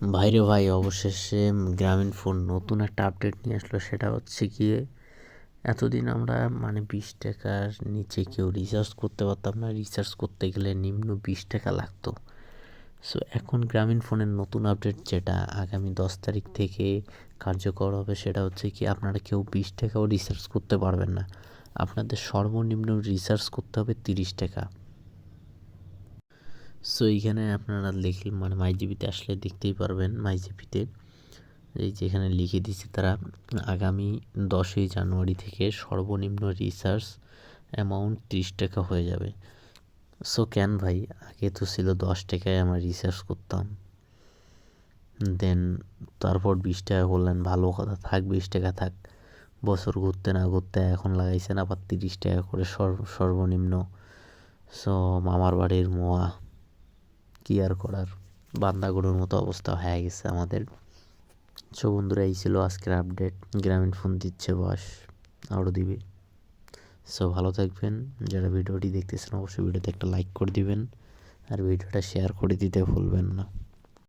ভাইরে ভাই, অবশেষে গ্রামীণ ফোন নতুন একটা আপডেট নিয়ে আসলো। সেটা হচ্ছে গিয়ে এতদিন আমরা মানে বিশ টাকার নিচে কেউ রিচার্জ করতে পারতাম না। রিচার্জ করতে গেলে নিম্ন বিশ টাকা লাগতো। সো এখন গ্রামীণ ফোনের নতুন আপডেট যেটা আগামী দশ তারিখ থেকে কার্যকর হবে, সেটা হচ্ছে কি আপনারা কেউ বিশ টাকাও রিচার্জ করতে পারবেন না। আপনাদের সর্বনিম্ন রিচার্জ করতে হবে তিরিশ টাকা। সো এইখানে আপনারা লিখলে মানে মাইজিবিতে আসলে দেখতেই পারবেন মাইজিবিতে এই যেখানে লিখে দিচ্ছে তারা, আগামী দশই জানুয়ারি থেকে সর্বনিম্ন রিচার্জ অ্যামাউন্ট তিরিশ টাকা হয়ে যাবে। সো কেন ভাই? আগে তো ছিল দশ টাকায় আমরা রিচার্জ করতাম। দেন তারপর বিশ টাকা করলেন, ভালো কথা থাক, বিশ টাকা থাক। বছর ঘুরতে না ঘুরতে এখন লাগাইছেন, আবার তিরিশ টাকা করে সর্ব সর্বনিম্ন। সো মামার বাড়ির মোয়া। কি আর করার বান্দা গরুর মতো অবস্থা হয়ে গেছে আমাদের। সো বন্ধুরা, এই ছিল আজকের আপডেট গ্রামীণ ফোন দিচ্ছে বাস, আরও দিবে। সো ভালো থাকবেন। যারা ভিডিওটি দেখতেছেন, অবশ্যই ভিডিওতে একটা লাইক করে দিবেন। আর ভিডিওটা শেয়ার করে দিতে ভুলবেন না।